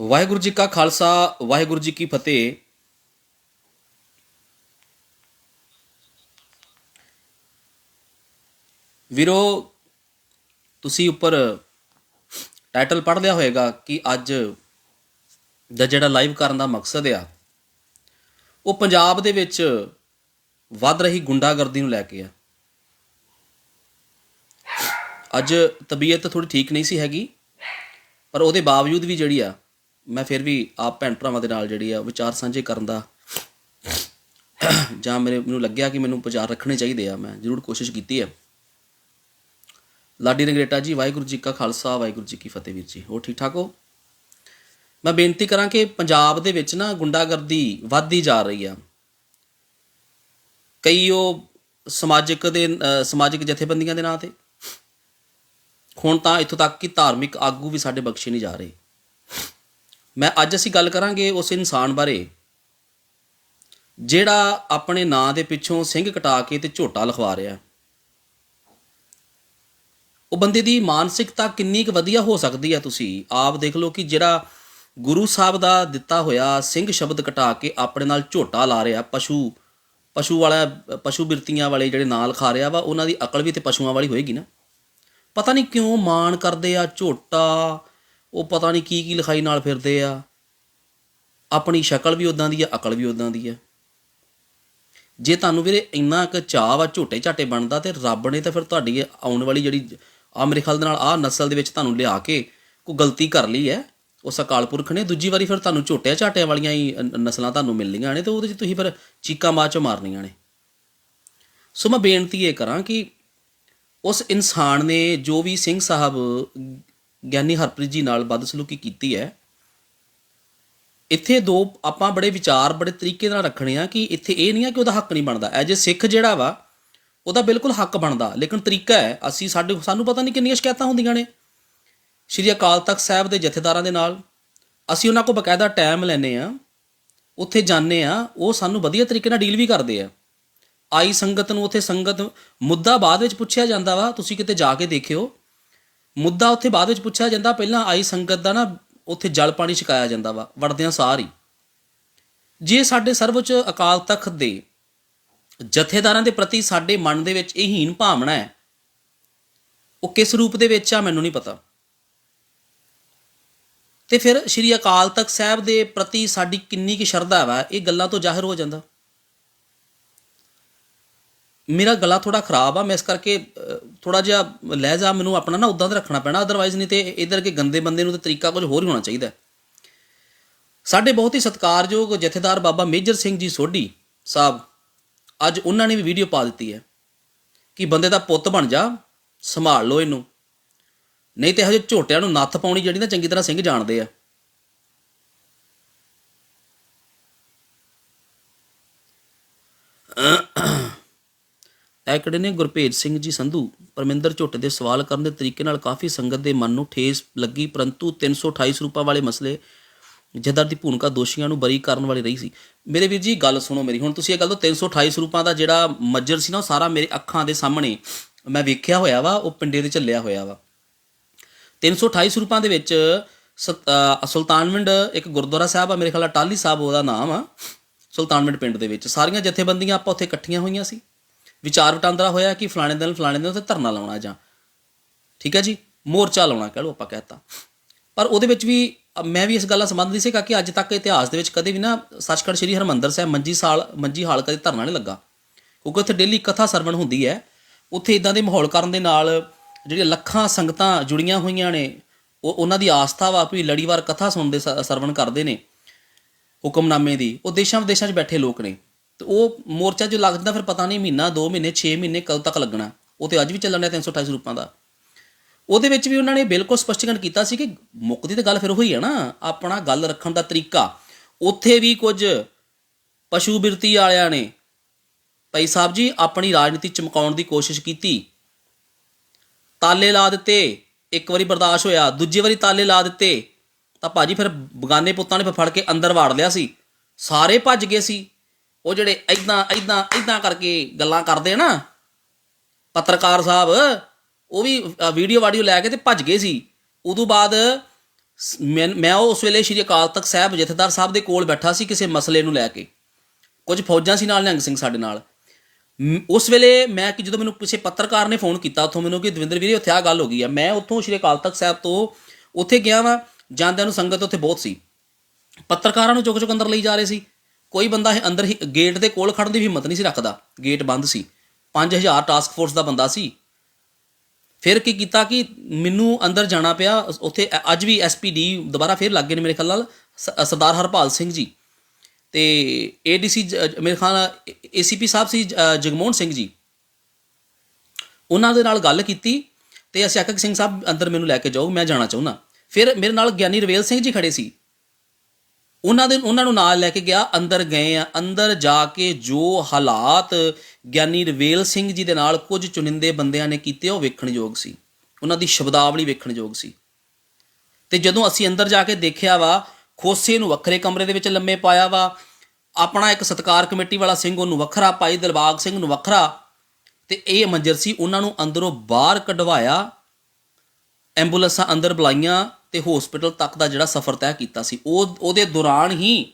ਵਾਹਿਗੁਰੂ ਜੀ ਕਾ ਖਾਲਸਾ, ਵਾਹਿਗੁਰੂ ਜੀ ਕੀ ਫਤਿਹ। ਵੀਰੋ, ਤੁਸੀਂ ਉੱਪਰ ਟਾਈਟਲ ਪੜ੍ਹ ਲਿਆ ਹੋਵੇਗਾ ਕਿ ਅੱਜ ਦਾ ਜਿਹੜਾ ਲਾਈਵ ਕਰਨ ਦਾ ਮਕਸਦ ਆ, ਉਹ ਪੰਜਾਬ ਦੇ ਵਿੱਚ ਵੱਧ ਰਹੀ ਗੁੰਡਾਗਰਦੀ ਨੂੰ ਲੈ ਕੇ ਆ। ਅੱਜ ਤਬੀਅਤ ਥੋੜੀ ਠੀਕ ਨਹੀਂ ਸੀ ਹੈਗੀ, ਪਰ ਉਹਦੇ ਬਾਵਜੂਦ ਵੀ ਜਿਹੜੀ ਆ ਮੈਂ ਫਿਰ ਵੀ ਆਪ ਭੈਣ ਭਰਾਵਾਂ ਦੇ ਨਾਲ ਜਿਹੜੀ ਆ ਵਿਚਾਰ ਸਾਂਝੇ ਕਰਨ ਦਾ ਜਾਂ ਮੇਰੇ ਮੈਨੂੰ ਲੱਗਿਆ ਕਿ ਮੈਨੂੰ ਵਿਚਾਰ ਰੱਖਣੇ ਚਾਹੀਦੇ ਆ, ਮੈਂ ਜ਼ਰੂਰ ਕੋਸ਼ਿਸ਼ ਕੀਤੀ ਹੈ ਲਾਡੀ ਨਗਰੇਟਾ ਜੀ, ਵਾਹਿਗੁਰੂ ਜੀ ਕਾ ਖਾਲਸਾ, ਵਾਹਿਗੁਰੂ ਜੀ ਕੀ ਫਤਿਹ ਵੀਰ ਜੀ, ਹੋਰ ਠੀਕ ਠਾਕ ਹੋ? ਮੈਂ ਬੇਨਤੀ ਕਰਾਂ ਕਿ ਪੰਜਾਬ ਦੇ ਵਿੱਚ ਨਾ ਗੁੰਡਾਗਰਦੀ ਵੱਧਦੀ ਜਾ ਰਹੀ ਆ। ਕਈ ਉਹ ਸਮਾਜਿਕ ਦੇ ਸਮਾਜਿਕ ਜਥੇਬੰਦੀਆਂ ਦੇ ਨਾਂ ਤੇ। ਹੁਣ ਤਾਂ ਇੱਥੋਂ ਤੱਕ ਕਿ ਧਾਰਮਿਕ ਆਗੂ ਵੀ ਸਾਡੇ ਬਖਸ਼ੇ ਨਹੀਂ ਜਾ ਰਹੇ। ਮੈਂ ਅੱਜ ਅਸੀਂ ਗੱਲ ਕਰਾਂਗੇ ਉਸ ਇਨਸਾਨ ਬਾਰੇ, ਜਿਹੜਾ ਆਪਣੇ ਨਾਂ ਦੇ ਪਿੱਛੋਂ ਸਿੰਘ ਕਟਾ ਕੇ ਤੇ ਝੋਟਾ ਲਿਖਵਾ ਰਿਹਾ। ਉਹ ਬੰਦੇ ਦੀ ਮਾਨਸਿਕਤਾ ਕਿੰਨੀ ਕੁ ਵਧੀਆ ਹੋ ਸਕਦੀ ਹੈ ਤੁਸੀਂ ਆਪ ਦੇਖ ਲਓ ਕਿ ਜਿਹੜਾ ਗੁਰੂ ਸਾਹਿਬ ਦਾ ਦਿੱਤਾ ਹੋਇਆ ਸਿੰਘ ਸ਼ਬਦ ਕਟਾ ਕੇ ਆਪਣੇ ਨਾਲ ਝੋਟਾ ਲਾ ਰਿਹਾ, ਪਸ਼ੂ ਪਸ਼ੂ ਵਾਲਾ, ਪਸ਼ੂ ਬਿਰਤੀਆਂ ਵਾਲੇ ਜਿਹੜੇ ਨਾਂ ਲਿਖਾ ਰਿਹਾ ਵਾ, ਉਹਨਾਂ ਦੀ ਅਕਲ ਵੀ ਤੇ ਪਸ਼ੂਆਂ ਵਾਲੀ ਹੋਏਗੀ ਨਾ। ਪਤਾ ਨਹੀਂ ਕਿਉਂ ਮਾਣ ਕਰਦੇ ਆ ਝੋਟਾ ਉਹ ਪਤਾ ਨਹੀਂ ਕੀ ਕੀ ਲਿਖਾਈ ਨਾਲ ਫਿਰਦੇ ਆ। ਆਪਣੀ ਸ਼ਕਲ ਵੀ ਉਦਾਂ ਦੀ ਆ, ਅਕਲ ਵੀ ਉਦਾਂ ਦੀ ਆ। ਜੇ ਤੁਹਾਨੂੰ ਵੀਰੇ ਇੰਨਾ ਕੁ ਚਾਹ ਵਾ ਝੋਟੇ ਝਾਟੇ ਬਣਦਾ ਤੇ ਰੱਬ ਨੇ ਤਾਂ ਫਿਰ ਤੁਹਾਡੀ ਆਉਣ ਵਾਲੀ ਜਿਹੜੀ ਆ ਮੇਰੇ ਖਿਆਲ ਦੇ ਨਾਲ ਆ ਨਸਲ ਦੇ ਵਿੱਚ ਤੁਹਾਨੂੰ ਲਿਆ ਕੇ ਕੋਈ ਗਲਤੀ ਕਰ ਲਈ ਹੈ। ਉਸ ਅਕਾਲ ਪੁਰਖ ਨੇ, ਦੂਜੀ ਵਾਰੀ ਫਿਰ ਤੁਹਾਨੂੰ ਝੋਟਿਆਂ ਝਾਟਿਆਂ ਵਾਲੀਆਂ ਹੀ ਨਸਲਾਂ ਤੁਹਾਨੂੰ ਮਿਲਣੀਆਂ ਨੇ ਤੇ ਉਹਦੇ 'ਚ ਤੁਸੀਂ ਫਿਰ ਚੀਕਾਂ ਮਾਰ, ਚ ਮਾਰਨੀਆਂ ਨੇ। ਸੋ ਮੈਂ ਬੇਨਤੀ ਇਹ ਕਰਾਂ ਕਿ ਉਸ ਇਨਸਾਨ ਨੇ ਜੋ ਵੀ ਸਿੰਘ ਸਾਹਿਬ ਗਿਆਨੀ ਹਰਪ੍ਰੀਤ ਜੀ ਨਾਲ ਬਦਸਲੂਕੀ ਕੀਤੀ ਹੈ। ਇੱਥੇ ਦੋ ਆਪਾਂ ਬੜੇ ਵਿਚਾਰ ਬੜੇ ਤਰੀਕੇ ਨਾਲ ਰੱਖਣੇ ਆ ਕਿ ਇੱਥੇ ਇਹ ਨਹੀਂ ਆ ਕਿ ਉਹਦਾ ਹੱਕ ਨਹੀਂ ਬਣਦਾ। ਐਜ ਏ ਸਿੱਖ ਜਿਹੜਾ ਵਾ, ਉਹਦਾ ਬਿਲਕੁਲ ਹੱਕ ਬਣਦਾ। ਲੇਕਿਨ ਤਰੀਕਾ ਹੈ, ਅਸੀਂ ਸਾਡੇ ਸਾਨੂੰ ਪਤਾ ਨਹੀਂ ਕਿੰਨੀਆਂ ਸ਼ਿਕਾਇਤਾਂ ਹੁੰਦੀਆਂ ਨੇ। ਸ਼੍ਰੀ ਅਕਾਲ ਤਖਤ ਸਾਹਿਬ ਦੇ ਜਥੇਦਾਰਾਂ ਦੇ ਨਾਲ ਅਸੀਂ ਉਹਨਾਂ ਕੋਲ ਬਕਾਇਦਾ ਟਾਈਮ ਲੈਨੇ ਆ। ਉੱਥੇ ਜਾਂਦੇ ਆ, ਉਹ ਸਾਨੂੰ ਵਧੀਆ ਤਰੀਕੇ ਨਾਲ ਡੀਲ ਵੀ ਕਰਦੇ ਆ। ਆਈ ਸੰਗਤ ਨੂੰ ਉੱਥੇ ਸੰਗਤ, ਮੁੱਦਾ ਬਾਅਦ ਵਿੱਚ ਪੁੱਛਿਆ ਜਾਂਦਾ ਵਾ, ਤੁਸੀਂ ਕਿਤੇ ਜਾ ਕੇ ਦੇਖਿਓ। ਮੁੱਦਾ ਉੱਥੇ ਬਾਅਦ ਵਿੱਚ ਪੁੱਛਿਆ ਜਾਂਦਾ, ਪਹਿਲਾਂ ਆਈ ਸੰਗਤ ਦਾ ਨਾ ਉੱਥੇ ਜਲ ਪਾਣੀ ਛਕਾਇਆ ਜਾਂਦਾ ਵਾ, ਵੜਦਿਆਂ ਸਾਰ ਹੀ। ਜੇ ਸਾਡੇ ਸਰਵਉੱਚ ਅਕਾਲ ਤਖਤ ਦੇ ਜਥੇਦਾਰਾਂ ਦੇ ਪ੍ਰਤੀ ਸਾਡੇ ਮਨ ਦੇ ਵਿੱਚ ਇਹ ਹੀਨ ਭਾਵਨਾ ਹੈ, ਉਹ ਕਿਸ ਰੂਪ ਦੇ ਵਿੱਚ ਆ ਮੈਨੂੰ ਨਹੀਂ ਪਤਾ। ਤੇ ਫਿਰ ਸ਼੍ਰੀ ਅਕਾਲ ਤਖਤ ਸਾਹਿਬ ਦੇ ਪ੍ਰਤੀ ਸਾਡੀ ਕਿੰਨੀ ਕੁ ਸ਼ਰਧਾ ਵਾ, ਇਹ ਗੱਲਾਂ ਤੋਂ ਜ਼ਾਹਿਰ ਹੋ ਜਾਂਦਾ। ਮੇਰਾ ਗਲਾ ਥੋੜਾ ਖਰਾਬ ਆ, ਮੈਂ ਇਸ ਕਰਕੇ ਥੋੜਾ ਜਿਹਾ ਲਹਿਜਾ ਮੈਨੂੰ ਆਪਣਾ ਨਾ ਉਦਾਂ ਦਾ ਰੱਖਣਾ ਪੈਣਾ ਅਦਰਵਾਈਜ਼ ਨਹੀਂ ਤੇ ਇਧਰ ਕੇ ਗੰਦੇ ਬੰਦੇ ਨੂੰ ਤੇ ਤਰੀਕਾ ਕੁਝ ਹੋਰ ਹੀ ਹੋਣਾ ਚਾਹੀਦਾ ਸਾਡੇ ਬਹੁਤ ਹੀ ਸਤਿਕਾਰਯੋਗ ਜਥੇਦਾਰ ਬਾਬਾ ਮੇਜਰ ਸਿੰਘ ਜੀ ਸੋਢੀ ਸਾਹਿਬ, ਅੱਜ ਉਹਨਾਂ ਨੇ ਵੀ ਵੀਡੀਓ ਪਾ ਦਿੱਤੀ ਹੈ ਕਿ ਬੰਦੇ ਦਾ ਪੁੱਤ ਬਣ ਜਾ, ਸੰਭਾਲ ਲਓ ਇਹਨੂੰ। ਨਹੀਂ ਤੇ ਹਜੇ ਝੋਟਿਆਂ ਨੂੰ ਨੱਥ ਪਾਉਣੀ ਜਿਹੜੀ ਨਾ ਚੰਗੀ ਤਰ੍ਹਾਂ ਸਿੰਘ ਜਾਣਦੇ ਆ। ਇਹ ਕਿਹੜੇ ਨੇ? ਗੁਰਭੇਜ ਸਿੰਘ ਜੀ ਸੰਧੂ। ਪਰਮਿੰਦਰ ਝੁੱਟ ਦੇ ਸਵਾਲ ਕਰਨ ਦੇ ਤਰੀਕੇ ਨਾਲ ਕਾਫੀ ਸੰਗਤ ਦੇ ਮਨ ਨੂੰ ਠੇਸ ਲੱਗੀ, ਪਰੰਤੂ 328 ਰੁਪਏ ਵਾਲੇ ਮਸਲੇ ਜਦਰ ਦੀ ਭੂਮਿਕਾ ਦੋਸ਼ੀਆਂ ਨੂੰ ਬਰੀ ਕਰਨ ਵਾਲੀ ਰਹੀ ਸੀ। ਮੇਰੇ ਵੀਰ ਜੀ, ਗੱਲ ਸੁਣੋ ਮੇਰੀ। ਹੁਣ ਤੁਸੀਂ ਇਹ ਗੱਲ ਤੋਂ 328 ਰੁਪਏ ਦਾ ਜਿਹੜਾ ਮੱਜਰ ਸੀ ਨਾ, ਉਹ ਸਾਰਾ ਮੇਰੇ ਅੱਖਾਂ ਦੇ ਸਾਹਮਣੇ ਮੈਂ ਵੇਖਿਆ ਹੋਇਆ ਵਾ, ਉਹ ਪਿੰਡੇ ਦੇ ਚੱਲਿਆ ਹੋਇਆ ਵਾ। 328 ਰੁਪਏ ਦੇ ਵਿੱਚ ਸ- ਸੁਲਤਾਨਵਿੰਡ ਇੱਕ ਗੁਰਦੁਆਰਾ ਸਾਹਿਬ ਆ, ਮੇਰੇ ਖਿਆਲ ਨਾਲ ਟਾਲੀ ਸਾਹਿਬ ਉਹਦਾ ਨਾਮ ਆ, ਸੁਲਤਾਨਵਿੰਡ ਪਿੰਡ ਦੇ ਵਿੱਚ। ਸਾਰੀਆਂ ਜਥੇਬੰਦੀਆਂ ਆਪਾਂ ਉੱਥੇ ਇਕੱਠੀਆਂ ਹੋਈਆਂ ਸੀ। ਵਿਚਾਰ ਵਟਾਂਦਰਾ ਹੋਇਆ ਕਿ ਫਲਾਣੇ ਦਿਨ ਫਲਾਣੇ ਦਿਨ ਉੱਥੇ ਧਰਨਾ ਲਾਉਣਾ ਜਾਂ। ਠੀਕ ਹੈ ਜੀ? ਮੋਰਚਾ ਲਾਉਣਾ ਕਹ ਲਓ ਆਪਾਂ ਕਹਤਾ ਪਰ ਉਹਦੇ ਵਿੱਚ ਵੀ, ਮੈਂ ਵੀ ਇਸ ਗੱਲ ਨਾਲ ਸੰਬੰਧ ਸੀਗਾ ਕਿ ਅੱਜ ਤੱਕ ਇਤਿਹਾਸ ਦੇ ਵਿੱਚ ਕਦੇ ਵੀ ਨਾ ਸੱਚਖੰਡ ਸ੍ਰੀ ਹਰਮੰਦਰ ਸਾਹਿਬ ਮੰਜੀ ਸਾਲ, ਮੰਜੀ ਹਾਲ ਕਦੇ ਧਰਨਾ ਨਹੀਂ ਲੱਗਾ। ਕਿਉਂਕਿ ਉੱਥੇ ਡੇਲੀ ਕਥਾ ਸਰਵਣ ਹੁੰਦੀ ਹੈ। ਉੱਥੇ ਇਦਾਂ ਦੇ ਮਾਹੌਲ ਕਰਨ ਦੇ ਨਾਲ ਜਿਹੜੀਆਂ ਲੱਖਾਂ ਸੰਗਤਾਂ ਜੁੜੀਆਂ ਹੋਈਆਂ ਨੇ, ਉਹ ਉਹਨਾਂ ਦੀ ਆਸਥਾ ਵਾ ਵੀ ਲੜੀਵਾਰ ਕਥਾ ਸੁਣਦੇ ਸ- ਸਰਵਣ ਕਰਦੇ ਨੇ। ਹੁਕਮਨਾਮੇ ਦੀ। ਉਹ ਦੇਸ਼ਾਂ ਵਿਦੇਸ਼ਾਂ 'ਚ ਬੈਠੇ ਲੋਕ ਨੇ। ਤੇ ਉਹ ਮੋਰਚਾ ਜੋ ਲੱਗ ਜਾਂਦਾ, ਫਿਰ ਪਤਾ ਨਹੀਂ ਮਹੀਨਾ 2 ਮਹੀਨੇ 6 ਮਹੀਨੇ ਕਦੋਂ ਤੱਕ ਲੱਗਣਾ। ਉਹ ਤੇ ਅੱਜ ਵੀ ਚੱਲਣ ਡਿਆ 328 ਰੁਪਏ ਦਾ। ਉਹਦੇ ਵਿੱਚ ਵੀ ਉਹਨਾਂ ਨੇ ਬਿਲਕੁਲ ਸਪਸ਼ਟੀਕਰਨ ਕੀਤਾ ਸੀ ਕਿ ਮੁੱਕਦੀ ਤਾਂ ਗੱਲ ਫਿਰ ਉਹੀ ਹੈ ਨਾ, ਆਪਣਾ ਗੱਲ ਰੱਖਣ ਦਾ ਤਰੀਕਾ। ਉੱਥੇ ਵੀ ਕੁਝ ਪਸ਼ੂ ਬਿਰਤੀ ਵਾਲਿਆਂ ਨੇ ਭਾਈ ਸਾਹਿਬ ਜੀ ਆਪਣੀ ਰਾਜਨੀਤੀ ਚਮਕਾਉਣ ਦੀ ਕੋਸ਼ਿਸ਼ ਕੀਤੀ। ਤਾਲੇ ਲਾ ਦਿੱਤੇ, ਇੱਕ ਵਾਰੀ ਬਰਦਾਸ਼ਤ ਹੋਇਆ, ਦੂਜੀ ਵਾਰੀ ਤਾਲੇ ਲਾ ਦਿੱਤੇ। ਤਾਂ ਭਾਜੀ ਫਿਰ ਬਗਾਨੇ ਪੁੱਤਾਂ ਨੇ ਫਿਰ ਫੜ ਕੇ ਅੰਦਰ ਵਾੜ ਲਿਆ ਸੀ। ਸਾਰੇ ਭੱਜ ਗਏ ਸੀ। ਉਹ ਜਿਹੜੇ ਐਦਾਂ ਐਦਾਂ ਐਦਾਂ ਕਰਕੇ ਗੱਲਾਂ ਕਰਦੇ ਆ ਨਾ, ਪੱਤਰਕਾਰ ਸਾਹਿਬ, ਉਹ ਵੀ ਵੀਡੀਓ ਵਾਡੀਓ ਲੈ ਕੇ ਤੇ ਭੱਜ ਗਏ ਸੀ। ਉਦੋਂ ਬਾਅਦ ਸ- ਮੈਂ ਮੈਂ ਉਸ ਵੇਲੇ ਸ਼੍ਰੀ ਅਕਾਲ ਤਖਤ ਸਾਹਿਬ ਜਥੇਦਾਰ ਸਾਹਿਬ ਦੇ ਕੋਲ ਬੈਠਾ ਸੀ ਕਿਸੇ ਮਸਲੇ ਨੂੰ ਲੈ ਕੇ। ਕੁਝ ਫੌਜਾਂ ਸੀ ਨਾਲ, ਨਿਹੰਗ ਸਿੰਘ ਸਾਡੇ ਨਾਲ। ਉਸ ਵੇਲੇ ਮੈਂ ਕਿ ਜਦੋਂ ਮੈਨੂੰ ਕਿਸੇ ਪੱਤਰਕਾਰ ਨੇ ਫੋਨ ਕੀਤਾ, ਉੱਥੋਂ ਮੈਨੂੰ ਕਿ ਦਵਿੰਦਰ ਵੀਰੇ, ਉੱਥੇ ਆ ਗੱਲ ਹੋ ਗਈ ਆ। ਮੈਂ ਉੱਥੋਂ ਸ਼੍ਰੀ ਅਕਾਲ ਤਖਤ ਸਾਹਿਬ ਤੋਂ ਉੱਥੇ ਗਿਆ ਵਾਂ, ਜਾਂਦਿਆਂ ਨੂੰ ਸੰਗਤ ਉੱਥੇ ਬਹੁਤ ਸੀ। ਪੱਤਰਕਾਰਾਂ ਨੂੰ ਚੁੱਕ ਚੁੱਕ ਅੰਦਰ ਲਈ ਜਾ ਰਹੇ ਸੀ। ਕੋਈ ਬੰਦਾ ਇਹ ਅੰਦਰ ਹੀ ਗੇਟ ਦੇ ਕੋਲ ਖੜਨ ਦੀ ਵੀ ਹਿੰਮਤ ਨਹੀਂ ਸੀ ਰੱਖਦਾ। ਗੇਟ ਬੰਦ ਸੀ। 5000 ਟਾਸਕ ਫੋਰਸ ਦਾ ਬੰਦਾ ਸੀ। ਫਿਰ ਕੀ ਕੀਤਾ ਕਿ ਮੈਨੂੰ ਅੰਦਰ ਜਾਣਾ ਪਿਆ। ਉੱਥੇ ਅੱਜ ਵੀ ਐਸਪੀਡੀ ਦੁਬਾਰਾ ਫਿਰ ਲੱਗ ਗਏ ਨੇ ਮੇਰੇ ਖਿਆਲ ਨਾਲ। ਸ- ਸਰਦਾਰ ਹਰਪਾਲ ਸਿੰਘ ਜੀ। ਤੇ ਏਡੀਸੀ ਮੇਰੇ ਖਿਆਲ ਨਾਲ ਏਸੀਪੀ ਸਾਹਿਬ ਸੀ ਜਗਮੋਹਨ ਸਿੰਘ ਜੀ। ਉਹਨਾਂ ਦੇ ਨਾਲ ਗੱਲ ਕੀਤੀ ਤੇ ਅਸੀਂ ਆਖਿਆ ਸਿੰਘ ਸਾਹਿਬ ਅੰਦਰ ਮੈਨੂੰ ਲੈ ਕੇ ਜਾਓ, ਮੈਂ ਜਾਣਾ ਚਾਹੁੰਦਾ। ਫਿਰ ਮੇਰੇ ਨਾਲ ਗਿਆਨੀ ਰਵੇਲ ਸਿੰਘ ਜੀ ਖੜੇ ਸੀ। ਉਹਨਾਂ ਦੇ ਉਹਨਾਂ ਨੂੰ ਨਾਲ ਲੈ ਕੇ ਗਿਆ, ਅੰਦਰ ਗਏ ਆ। ਅੰਦਰ ਜਾ ਕੇ ਜੋ ਹਾਲਾਤ ਗਿਆਨੀ ਰਵੇਲ ਸਿੰਘ ਜੀ ਦੇ ਨਾਲ ਕੁਝ ਚੁਣਿੰਦੇ ਬੰਦਿਆਂ ਨੇ ਕੀਤੇ, ਉਹ ਵੇਖਣਯੋਗ ਸੀ। ਉਹਨਾਂ ਦੀ ਸ਼ਬਦਾਵਲੀ ਵੇਖਣਯੋਗ ਸੀ। ਤੇ ਜਦੋਂ ਅਸੀਂ ਅੰਦਰ ਜਾ ਕੇ ਦੇਖਿਆ ਵਾ, ਖੋਸੇ ਨੂੰ ਵੱਖਰੇ ਕਮਰੇ ਦੇ ਵਿੱਚ ਲੰਮੇ ਪਾਇਆ ਵਾ, ਆਪਣਾ ਇੱਕ ਸਤਕਾਰ ਕਮੇਟੀ ਵਾਲਾ ਸਿੰਘ ਉਹਨੂੰ ਵੱਖਰਾ, ਭਾਈ ਦਿਲਬਾਗ ਸਿੰਘ ਨੂੰ ਵੱਖਰਾ, ਤੇ ਇਹ ਮੰਜ਼ਰ ਸੀ, ਉਹਨਾਂ ਨੂੰ ਅੰਦਰੋਂ ਬਾਹਰ ਕਢਵਾਇਆ, ਐਂਬੂਲੈਂਸਾਂ ਅੰਦਰ ਬੁਲਾਈਆਂ ਤੇ ਹਸਪੀਟਲ ਤੱਕ ਦਾ ਜਿਹੜਾ ਸਫ਼ਰ ਤੈਅ ਕੀਤਾ ਸੀ। ਉਹ, ਉਹਦੇ ਦੌਰਾਨ ਹੀ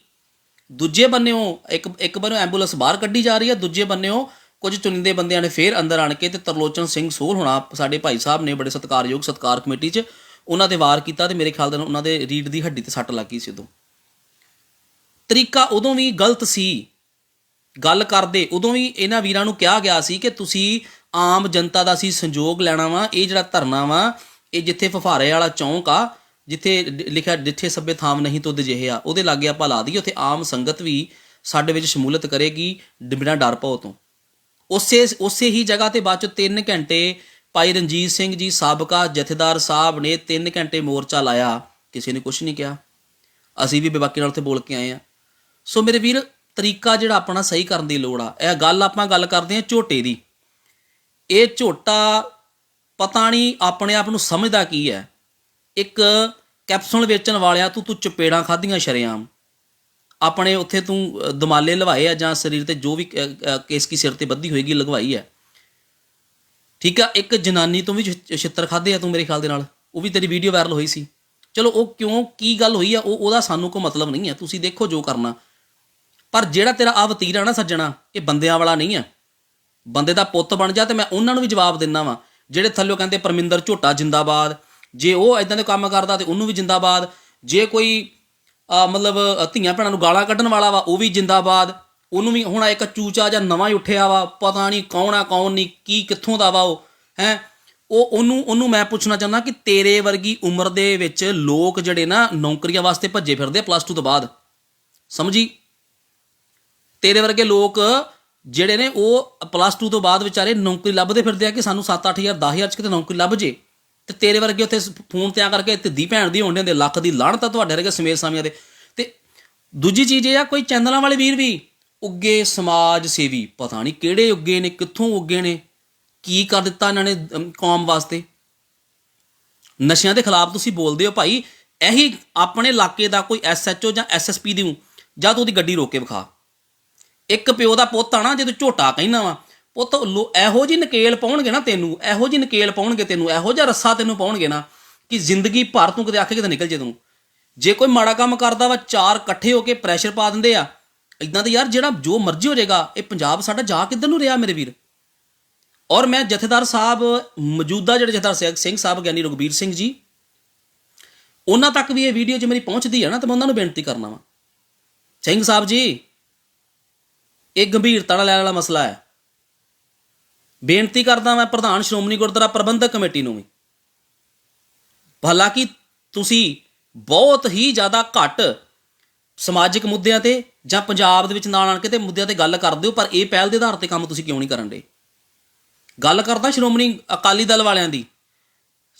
ਦੂਜੇ ਬੰਨਿਓ, ਇੱਕ ਇੱਕ ਬੰਨਿਓ ਐਂਬੂਲੈਂਸ ਬਾਹਰ ਕੱਢੀ ਜਾ ਰਹੀ ਹੈ, ਦੂਜੇ ਬੰਨਿਓ ਕੁਝ ਚੁਣਿੰਦੇ ਬੰਦਿਆਂ ਨੇ ਫੇਰ ਅੰਦਰ ਆਣ ਕੇ ਤੇ ਤਰਲੋਚਨ ਸਿੰਘ ਸੋਲ ਹੋਣਾ ਸਾਡੇ ਭਾਈ ਸਾਹਿਬ ਨੇ ਬੜੇ ਸਤਿਕਾਰਯੋਗ ਸਤਕਾਰ ਕਮੇਟੀ 'ਚ ਉਹਨਾਂ ਤੇ ਵਾਰ ਕੀਤਾ ਤੇ ਮੇਰੇ ਖਿਆਲ ਦੇ ਨਾਲ ਉਹਨਾਂ ਦੇ ਰੀੜ ਦੀ ਹੱਡੀ ਤੇ ਸੱਟ ਲੱਗ ਗਈ ਸੀ ਉਦੋਂ। ਤਰੀਕਾ ਉਦੋਂ ਵੀ ਗਲਤ ਸੀ। ਗੱਲ ਕਰਦੇ ਉਦੋਂ ਵੀ ਇਹਨਾਂ ਵੀਰਾਂ ਨੂੰ ਕਿਹਾ ਗਿਆ ਸੀ ਕਿ ਤੁਸੀਂ ਆਮ ਜਨਤਾ ਦਾ ਸੀ ਸੰਯੋਗ ਲੈਣਾ ਵਾ, ਇਹ ਜਿਹੜਾ ਧਰਨਾ ਵਾ, ਇਹ ਜਿੱਥੇ ਫਫਾਰੇ ਵਾਲਾ ਚੌਂਕ ਆ ਜਿੱਥੇ ਲਿਖਿਆ ਜਿੱਥੇ ਸੱਬੇ ਥਾਮ ਨਹੀਂ ਤੁਧ ਜਿਹੇ ਆ, ਉਹਦੇ ਲਾਗੇ ਆਪਾਂ ਲਾ ਦਈਏ, ਉੱਥੇ ਆਮ ਸੰਗਤ ਵੀ ਸਾਡੇ ਵਿੱਚ ਸ਼ਮੂਲਤ ਕਰੇਗੀ ਡ- ਬਿਨਾਂ ਡਰ ਪਾਓ ਤੋਂ। ਉਸੇ ਉਸੇ ਹੀ ਜਗ੍ਹਾ ਤੇ ਬਾਅਦ ਚ 3 ਘੰਟੇ ਭਾਈ ਰਣਜੀਤ ਸਿੰਘ ਜੀ ਸਾਬਕਾ ਜਥੇਦਾਰ ਸਾਹਿਬ ਨੇ 3 ਘੰਟੇ ਮੋਰਚਾ ਲਾਇਆ, ਕਿਸੇ ਨੇ ਕੁਝ ਨਹੀਂ ਕਿਹਾ। ਅਸੀਂ ਵੀ ਬੇਬਾਕੀ ਨਾਲ ਉੱਥੇ ਬੋਲ ਕੇ ਆਏ ਆ। ਸੋ ਮੇਰੇ ਵੀਰ, ਤਰੀਕਾ ਜਿਹੜਾ ਆਪਣਾ ਸਹੀ ਕਰਨ ਦੀ ਲੋੜ ਆ, ਇਹ ਗੱਲ ਆਪਾਂ ਗੱਲ ਕਰਦੇ ਆ ਝੋਟੇ ਦੀ। ਇਹ ਝੋਟਾ ਪਤਾ ਨਹੀਂ ਆਪਣੇ ਆਪ ਨੂੰ ਸਮਝਦਾ ਕੀ ਹੈ। ਇੱਕ ਕੈਪਸੂਲ ਵੇਚਣ ਵਾਲਿਆਂ ਤੂੰ ਤੂੰ ਚਪੇੜਾਂ ਖਾਧੀਆਂ ਸ਼ਰੇਆਮ। ਆਪਣੇ ਉੱਥੇ ਤੂੰ ਦਮਾਲੇ ਲਵਾਏ ਆ ਜਾਂ ਸਰੀਰ ਤੇ ਜੋ ਵੀ ਅ, ਕੇਸ ਕੀ ਸਿਰ ਤੇ ਬੱਧੀ ਹੋਏਗੀ ਲਗਵਾਈ ਹੈ ਠੀਕ ਆ? ਇੱਕ ਜਨਾਨੀ ਤੋਂ ਵੀ ਛਿ- ਛਿੱਤਰ ਖਾਦੇ ਆ ਤੂੰ ਮੇਰੇ ਖਿਆਲ ਦੇ ਨਾਲ। ਉਹ ਵੀ ਤੇਰੀ ਵੀਡੀਓ ਵਾਇਰਲ ਹੋਈ ਸੀ। ਚਲੋ ਉਹ ਕਿਉਂ ਕੀ ਗੱਲ ਹੋਈ ਆ? ਉਹ ਉਹਦਾ ਸਾਨੂੰ ਕੋਈ ਮਤਲਬ ਨਹੀਂ ਹੈ ਤੁਸੀਂ ਦੇਖੋ ਜੋ ਕਰਨਾ। ਪਰ ਜਿਹੜਾ ਤੇਰਾ ਆ ਵਤੀਰਾ ਨਾ ਸੱਜਣਾ ਇਹ ਬੰਦਿਆਂ ਵਾਲਾ ਨਹੀਂ ਆ। ਬੰਦੇ ਦਾ ਪੁੱਤ ਬਣ ਜਾ ਤੇ ਮੈਂ ਉਹਨਾਂ ਨੂੰ ਵੀ ਜਵਾਬ ਦਿੰਦਾ ਵਾਂ। ਜਿਹੜੇ ਥੱਲਿਓ ਕਹਿੰਦੇ ਪਰਮਿੰਦਰ ਝੋਟਾ ਜਿੰਦਾਬਾਦ ਜੇ ਉਹ ਇਦਾਂ ਦੇ ਕੰਮ ਕਰਦਾ ਤੇ ਉਹਨੂੰ ਵੀ ਜਿੰਦਾਬਾਦ। ਜੇ ਕੋਈ ਮਤਲਬ ਧੀਆਂ ਭੈਣਾਂ ਨੂੰ ਗਾਲਾਂ ਕੱਢਣ ਵਾਲਾ ਵਾ, ਉਹ ਵੀ ਜਿੰਦਾਬਾਦ। ਉਹਨੂੰ ਵੀ ਹੁਣ ਇੱਕ ਚੂਚਾ ਜਾਂ ਨਵਾਂ ਹੀ ਉੱਠਿਆ ਵਾ, ਪਤਾ ਨਹੀਂ ਕੌਣ ਆ, ਕੌਣ ਨਹੀਂ, ਕੀ, ਕਿੱਥੋਂ ਦਾ ਵਾ ਉਹ, ਹੈ? ਉਹ, ਉਹਨੂੰ ਉਹਨੂੰ ਮੈਂ ਪੁੱਛਣਾ ਚਾਹੁੰਦਾ ਕਿ ਤੇਰੇ ਵਰਗੀ ਉਮਰ ਦੇ ਵਿੱਚ ਲੋਕ ਜਿਹੜੇ ਨਾ ਨੌਕਰੀਆਂ ਵਾਸਤੇ ਭੱਜੇ ਫਿਰਦੇ ਪਲੱਸ 2 ਤੋਂ ਬਾਅਦ। ਸਮਝੀ? ਤੇਰੇ ਵਰਗੇ ਲੋਕ ਜਿਹੜੇ ਨੇ ਉਹ ਪਲੱਸ 2 ਤੋਂ ਬਾਅਦ ਵਿਚਾਰੇ ਨੌਕਰੀ ਲੱਭਦੇ ਫਿਰਦੇ ਆ ਕਿ ਸਾਨੂੰ 7-8000 10000 ਚ ਕਿਤੇ ਨੌਕਰੀ ਲੱਭ ਜੇ। ਤੇ ਤੇਰੇ ਵਰਗੇ ਉੱਥੇ ਫੋਨ ਤੇ ਆ ਕਰਕੇ ਤਿੱਦੀ ਭੈਣ ਦੀ ਹੋਣ ਦੇ ਲੱਖ ਦੀ ਲਾਹਣਤ ਤਾਂ ਤੁਹਾਡੇ ਵਰਗੇ ਸਮੇਤ ਸਾਮੀਆਂ ਦੇ। ਤੇ ਦੂਜੀ ਚੀਜ਼ ਇਹ ਆ, ਕੋਈ ਚੈਨਲਾਂ ਵਾਲੇ ਵੀਰ ਵੀ, ਉੱਗੇ ਸਮਾਜ ਸੇਵੀ, ਪਤਾ ਨਹੀਂ ਕਿਹੜੇ ਉੱਗੇ ਨੇ, ਕਿੱਥੋਂ ਉੱਗੇ ਨੇ, ਕੀ ਕਰ ਦਿੱਤਾ ਇਹਨਾਂ ਨੇ ਕੌਮ ਵਾਸਤੇ। ਨਸ਼ਿਆਂ ਦੇ ਖਿਲਾਫ ਤੁਸੀਂ ਬੋਲਦੇ ਹੋ ਭਾਈ, ਇਹੀ ਆਪਣੇ ਇਲਾਕੇ ਦਾ ਕੋਈ ਐਸਐਚਓ ਜਾਂ ਐਸਐਸਪੀ ਦੀ ਜਾਂ ਤੂੰ ਉਹਦੀ ਗੱਡੀ ਰੋਕ ਕੇ ਵਿਖਾ। ਇੱਕ ਪਿਓ ਦਾ ਪੁੱਤ ਆ ਨਾ, ਜੇ ਤੂੰ ਝੋਟਾ ਕਹਿਣਾ ਵਾ ਪੁੱਤ, ਲੋ- ਇਹੋ ਜੀ ਨਕੇਲ ਪਾਉਣਗੇ ਨਾ ਤੈਨੂੰ, ਇਹੋ ਜੀ ਨਕੇਲ ਪਾਉਣਗੇ ਤੈਨੂੰ, ਇਹੋ ਜਿਹਾ ਰੱਸਾ ਤੈਨੂੰ ਪਾਉਣਗੇ ਨਾ ਕਿ ਜ਼ਿੰਦਗੀ ਭਰ ਤੂੰ ਕਿਤੇ ਆਖੇ ਕਿਤੇ ਨਿਕਲ ਜੇ ਤੈਨੂੰ ਜੇ ਕੋਈ ਮਾੜਾ ਕੰਮ ਕਰਦਾ ਵਾ, ਚਾਰ ਇਕੱਠੇ ਹੋ ਕੇ ਪ੍ਰੈਸ਼ਰ ਪਾ ਦਿੰਦੇ ਆ ਇਦਾਂ ਦੇ ਯਾਰ ਜਿਹੜਾ ਜੋ ਮਰਜ਼ੀ ਹੋ ਜਾਏਗਾ, ਇਹ ਪੰਜਾਬ ਸਾਡਾ ਜਾ ਕਿੱਧਰ ਨੂੰ ਰਿਹਾ ਮੇਰੇ ਵੀਰ? ਔਰ ਮੈਂ ਜਥੇਦਾਰ ਸਾਹਿਬ, ਮੌਜੂਦਾ ਜਿਹੜੇ ਜਥੇਦਾਰ ਸਿੰਘ- ਸਾਹਿਬ ਗਿਆਨੀ ਰਘਬੀਰ ਸਿੰਘ ਜੀ, ਉਹਨਾਂ ਤੱਕ ਵੀ ਇਹ ਵੀਡੀਓ ਜੇ ਮੇਰੀ ਪਹੁੰਚਦੀ ਹੈ ਨਾ, ਤਾਂ ਮੈਂ ਉਹਨਾਂ ਨੂੰ ਬੇਨਤੀ ਕਰਨਾ ਵਾ। ਸਿੰਘ ਸਾਹਿਬ ਜੀ, ਇਹ ਗੰਭੀਰਤਾ ਨਾਲ ਲੈਣ ਵਾਲਾ ਮਸਲਾ ਹੈ। ਬੇਨਤੀ ਕਰਦਾ ਮੈਂ ਪ੍ਰਧਾਨ ਸ਼੍ਰੋਮਣੀ ਗੁਰਦੁਆਰਾ ਪ੍ਰਬੰਧਕ ਕਮੇਟੀ ਨੂੰ ਵੀ। ਹਾਲਾਂਕਿ ਤੁਸੀਂ ਬਹੁਤ ਹੀ ਜ਼ਿਆਦਾ ਘੱਟ ਸਮਾਜਿਕ ਮੁੱਦਿਆਂ ਤੇ ਜਾਂ ਪੰਜਾਬ ਦੇ ਵਿੱਚ ਨਾਲ ਆਣ ਕੇ ਤੇ ਮੁੱਦਿਆਂ ਤੇ ਗੱਲ ਕਰਦੇ ਹੋ, ਪਰ ਇਹ ਪਹਿਲ ਦੇ ਆਧਾਰ ਤੇ ਕੰਮ ਤੁਸੀਂ ਕਿਉਂ ਨਹੀਂ ਕਰਨ ਦੇ? ਗੱਲ ਕਰਦਾ ਸ਼੍ਰੋਮਣੀ ਅਕਾਲੀ ਦਲ ਵਾਲਿਆਂ ਦੀ।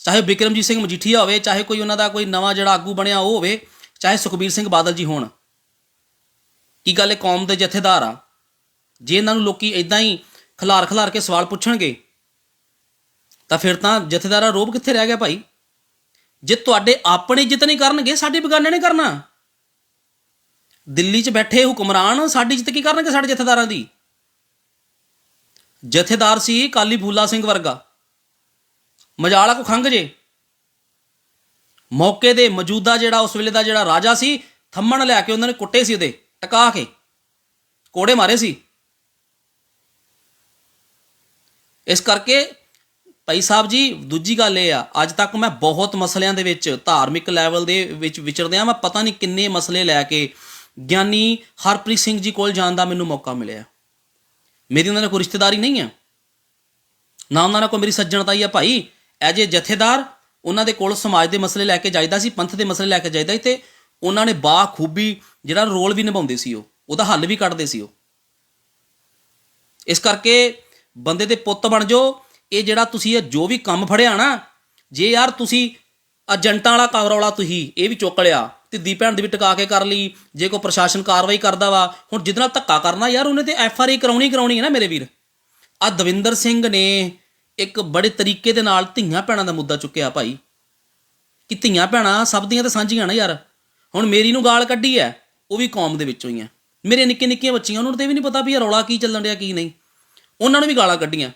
ਚਾਹੇ ਬਿਕਰਮਜੀਤ ਸਿੰਘ ਮਜੀਠੀਆ ਹੋਵੇ, ਚਾਹੇ ਕੋਈ ਉਹਨਾਂ ਦਾ ਕੋਈ ਨਵਾਂ ਜਿਹੜਾ ਆਗੂ ਬਣਿਆ ਉਹ ਹੋਵੇ, ਚਾਹੇ ਸੁਖਬੀਰ ਸਿੰਘ ਬਾਦਲ ਜੀ ਹੋਣ। ਕੀ ਗੱਲ ਇਹ ਕੌਮ ਦੇ ਜਥੇਦਾਰ ਆ? ਜੇ ਇਹਨਾਂ ਨੂੰ ਲੋਕੀ ਇਦਾਂ ਹੀ ਖਿਲਾਰ ਖਿਲਾਰ ਕੇ ਸਵਾਲ ਪੁੱਛਣਗੇ। ਤਾਂ ਫਿਰ ਤਾਂ ਜਥੇਦਾਰਾਂ ਰੋਬ ਕਿੱਥੇ ਰਹਿ ਗਿਆ ਭਾਈ? ਜੇ ਤੁਹਾਡੇ ਆਪਣੇ ਇੱਜ਼ਤ ਨਹੀਂ ਕਰਨਗੇ, ਸਾਡੇ ਬਗਾਨੇ ਨੇ ਕਰਨਾ। ਦਿੱਲੀ 'ਚ ਬੈਠੇ ਹੁਕਮਰਾਨ, ਸਾਡੀ ਇੱਜ਼ਤ ਕੀ ਕਰਨਗੇ ਸਾਡੇ ਜਥੇਦਾਰਾਂ ਦੀ? ਜਥੇਦਾਰ ਸੀ ਕਾਲੀ ਫੂਲਾ ਸਿੰਘ ਵਰਗਾ। ਮਜਾਲਾ ਕੋ ਖੰਗ ਜੇ। ਮੌਕੇ ਦੇ ਮੌਜੂਦਾ ਜਿਹੜਾ ਉਸ ਵੇਲੇ ਦਾ ਜਿਹੜਾ ਰਾਜਾ ਸੀ, ਥੰਮਣ ਲੈ ਕੇ ਉਹਨਾਂ ਨੇ ਕੁੱਟੇ ਸੀ ਉਹਦੇ, ਟਕਾ ਕੇ। ਕੋੜੇ ਮਾਰੇ ਸੀ। ਇਸ ਕਰਕੇ ਭਾਈ ਸਾਹਿਬ ਜੀ, ਦੂਜੀ ਗੱਲ ਇਹ ਆ, ਅੱਜ ਤੱਕ ਮੈਂ ਬਹੁਤ ਮਸਲਿਆਂ ਦੇ ਵਿੱਚ ਧਾਰਮਿਕ ਲੈਵਲ ਦੇ ਵਿੱਚ ਵਿਚਰਦਿਆਂ ਮੈਂ ਪਤਾ ਨਹੀਂ ਕਿੰਨੇ ਮਸਲੇ ਲੈ ਕੇ ਗਿਆਨੀ ਹਰਪ੍ਰੀਤ ਸਿੰਘ ਜੀ ਕੋਲ ਜਾਣ ਦਾ ਮੈਨੂੰ ਮੌਕਾ ਮਿਲਿਆ। ਮੇਰੀ ਉਹਨਾਂ ਨਾਲ ਕੋਈ ਰਿਸ਼ਤੇਦਾਰੀ ਨਹੀਂ ਹੈ ਨਾ ਉਹਨਾਂ ਨਾਲ ਕੋਈ ਮੇਰੀ ਸੱਜਣਤਾ ਹੀ ਆ ਭਾਈ। ਐਜ ਏ ਜਥੇਦਾਰ ਉਹਨਾਂ ਦੇ ਕੋਲ ਸਮਾਜ ਦੇ ਮਸਲੇ ਲੈ ਕੇ ਜਾਈਦਾ ਸੀ, ਪੰਥ ਦੇ ਮਸਲੇ ਲੈ ਕੇ ਜਾਈਦਾ ਸੀ ਤੇ ਉਹਨਾਂ ਨੇ ਬਾ ਖੂਬੀ ਜਿਹੜਾ ਰੋਲ ਵੀ ਨਿਭਾਉਂਦੇ ਸੀ ਉਹ, ਉਹਦਾ ਹੱਲ ਵੀ ਕੱਢਦੇ ਸੀ ਉਹ। ਇਸ ਕਰਕੇ ਬੰਦੇ ਦੇ ਪੁੱਤ ਬਣ ਜਾਓ। ਇਹ ਜਿਹੜਾ ਤੁਸੀਂ ਇਹ ਜੋ ਵੀ ਕੰਮ ਫੜਿਆ ਨਾ, ਜੇ ਯਾਰ ਤੁਸੀਂ ਏਜੰਟਾਂ ਵਾਲਾ ਕਾਰਵਾਲਾ ਤੁਸੀਂ ਇਹ ਵੀ ਚੁੱਕ ਲਿਆ ਤੇ ਦੀ ਭੈਣ ਦੀ ਵੀ ਟਿਕਾ ਕੇ ਕਰ ਲਈ, ਜੇ ਕੋਈ ਪ੍ਰਸ਼ਾਸਨ ਕਾਰਵਾਈ ਕਰਦਾ ਵਾ, ਹੁਣ ਜਿਹਦੇ ਨਾਲ ਧੱਕਾ ਕਰਨਾ ਯਾਰ, ਉਹਨੇ ਤੇ ਐਫ ਆਰ ਆਈ ਕਰਾਉਣੀ ਕਰਾਉਣੀ ਹੈ ਨਾ ਮੇਰੇ ਵੀਰ। ਆ ਦਵਿੰਦਰ ਸਿੰਘ ਨੇ ਇੱਕ ਬੜੇ ਤਰੀਕੇ ਦੇ ਨਾਲ ਧੀਆਂ ਭੈਣਾਂ ਦਾ ਮੁੱਦਾ ਚੁੱਕਿਆ ਭਾਈ। ਕਿ ਧੀਆਂ ਭੈਣਾਂ ਸਭ ਦੀਆਂ ਤਾਂ ਸਾਂਝੀਆਂ ਨਾ ਯਾਰ। ਹੁਣ ਮੇਰੀ ਨੂੰ ਗਾਲ ਕੱਢੀ ਐ ਉਹ ਵੀ ਕੌਮ ਦੇ ਵਿੱਚੋਂ ਹੀ ਐ ਮੇਰੇ ਨਿੱਕੇ ਨਿੱਕੀਆਂ ਬੱਚੀਆਂ ਉਹਨਾਂ ਨੂੰ ਤੇ ਵੀ ਨਹੀਂ ਪਤਾ ਵੀ ਇਹ ਰੌਲਾ ਕੀ ਚੱਲਣ ਰਿਹਾ ਕੀ ਨਹੀਂ। ਉਹਨਾਂ ਨੂੰ ਵੀ ਗਾਲਾਂ ਕੱਢੀਆਂ।